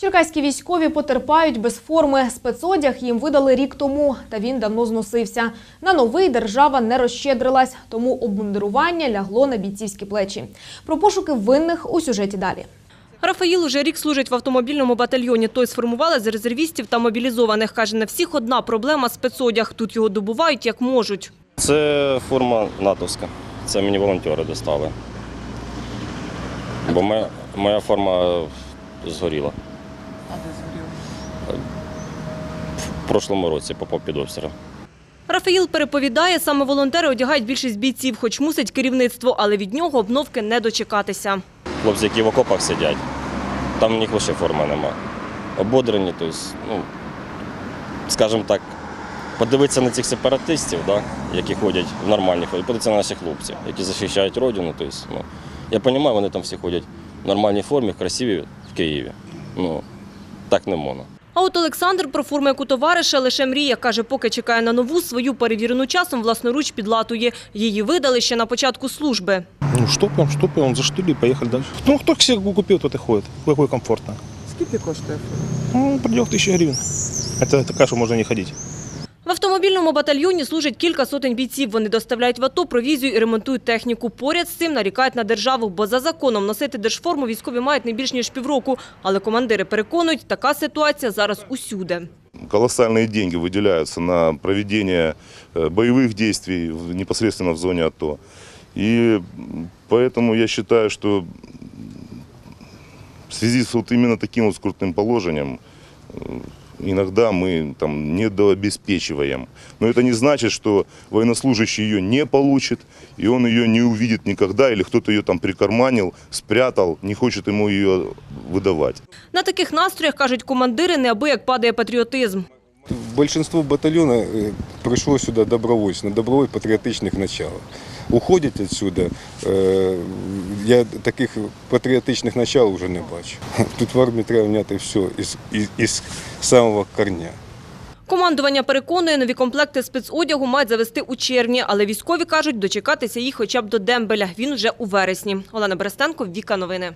Черкаські військові потерпають без форми. Спецодяг їм видали рік тому, та він давно зносився. На новий держава не розщедрилась, тому обмундирування лягло на бійцівські плечі. Про пошуки винних у сюжеті далі. Рафаїл уже рік служить в автомобільному батальйоні. Той сформували з резервістів та мобілізованих. Каже, на всіх одна проблема – спецодяг. Тут його добувають як можуть. Це форма натовська. Це мені волонтери достали. Бо моя, моя форма згоріла. А де згоріла? В прошлому році попав під обстріл. Рафаїл переповідає, саме волонтери одягають більшість бійців, хоч мусить керівництво, але від нього обновки не дочекатися. Хлопці, які в окопах сидять, там у них лише форми нема. Ободрені, тобто, ну, скажімо так, подивитися на цих сепаратистів, да, які ходять в нормальній формі, подивитися на наших хлопців, які захищають родину. Тобто, ну, я розумію, вони там всі ходять в нормальній формі, красиві в Києві. Ну, так не можна. А от Олександр про форму як у товариша лише мріє. Каже, поки чекає на нову, свою перевірену часом власноруч підлатує. Її видали ще на початку служби. Ну, штопаем, штопаем, заштыли, поехали дальше. Ну, кто себе купил, тот и ходит. Какой комфортно. Скільки коштує? Ну, пределах тысячи гривен. Это такая, что можно не ходить. В автомобільному батальйоні служать кілька сотень бійців. Вони доставляють в АТО провізію і ремонтують техніку. Поряд з цим нарікають на державу, бо за законом носити держформу військові мають не більш ніж півроку. Але командири переконують, така ситуація зараз усюди. Колоссальные деньги выделяются на проведение э, боевых действий в- непосредственно в зоне АТО. И м, поэтому я считаю, что в связи с вот именно таким вот скрутным положением э, иногда мы там недообеспечиваем. Но это не значит, что военнослужащий ее не получит, и он ее не увидит никогда, или кто-то ее там прикарманил, спрятал, не хочет ему ее выдавать. На таких настроях, кажуть командири, неабияк падає патріотизм. Большинство батальона э, пришло сюда добровольцев, на добровольно патриотичных началах. Уходять отсюда, э, я таких патріотичних начал вже не бачу. Тут в армії треба вняти все із, із, із самого корня. Командування переконує, нові комплекти спецодягу мають завести у червні, але військові кажуть, дочекатися їх хоча б до дембеля. Він вже у вересні. Олена Берестенко, Віка Новини.